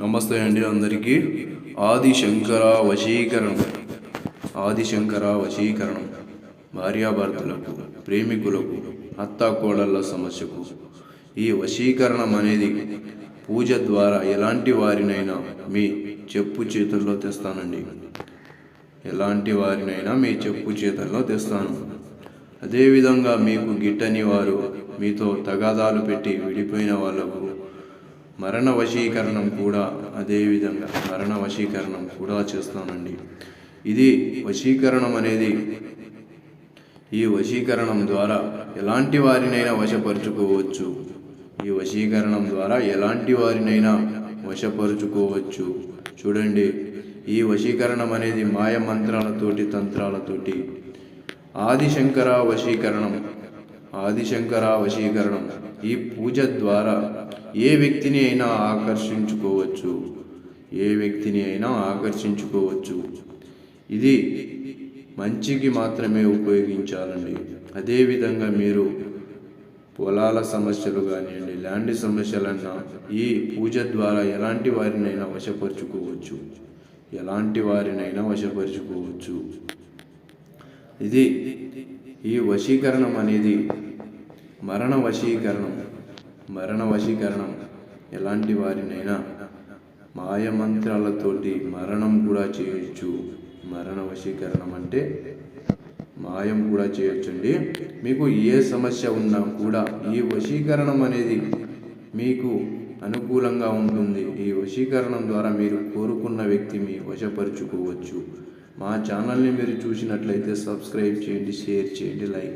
నమస్తే అండి అందరికీ. ఆదిశంకర వశీకరణం. ఆదిశంకర వశీకరణం. భార్యాభర్తలకు ప్రేమికులకు అత్తాకోడళ్ళ సమస్యకు. ఈ వశీకరణం అనేది పూజ ద్వారా ఎలాంటి వారినైనా మీ చెప్పు చేతుల్లో తెస్తానండి. ఎలాంటి వారినైనా మీ చెప్పు చేతుల్లో తెస్తాను. అదేవిధంగా మీకు గిట్టని వారు మీతో తగాదాలు పెట్టి విడిపోయిన వాళ్ళకు మరణ వశీకరణం కూడా అదేవిధంగా మరణ వశీకరణం కూడా చేస్తానండి. ఇది వశీకరణం అనేది ఈ వశీకరణం ద్వారా ఎలాంటి వారినైనా వశపరుచుకోవచ్చు. ఈ వశీకరణం ద్వారా ఎలాంటి వారినైనా వశపరుచుకోవచ్చు. చూడండి ఈ వశీకరణం అనేది మాయ మంత్రాలతోటి తంత్రాలతోటి ఆదిశంకర వశీకరణం ఆదిశంకర వశీకరణం ఈ పూజ ద్వారా ఏ వ్యక్తిని అయినా ఆకర్షించుకోవచ్చు. ఏ వ్యక్తిని అయినా ఆకర్షించుకోవచ్చు. ఇది మంచికి మాత్రమే ఉపయోగించాలండి. అదేవిధంగా మీరు పొలాల సమస్యలు కానివ్వండి ల్యాండ్ సమస్యలన్నా ఈ పూజ ద్వారా ఎలాంటి వారినైనా వశపరుచుకోవచ్చు. ఎలాంటి వారినైనా వశపరుచుకోవచ్చు. ఇది ఈ వశీకరణం అనేది మరణ వశీకరణం. మరణ వశీకరణం. ఎలాంటి వారినైనా మాయమంత్రాలతోటి మరణం కూడా చేయొచ్చు మరణ వశీకరణం అంటే మాయం కూడా చేయొచ్చండి మీకు ఏ సమస్య ఉన్నా కూడా ఈ వశీకరణం అనేది మీకు అనుకూలంగా ఉంటుంది. ఈ వశీకరణం ద్వారా మీరు కోరుకున్న వ్యక్తి మీ వశపరుచుకోవచ్చు. మా ఛానల్ని మీరు చూసినట్లయితే సబ్స్క్రైబ్ చేయండి షేర్ చేయండి లైక్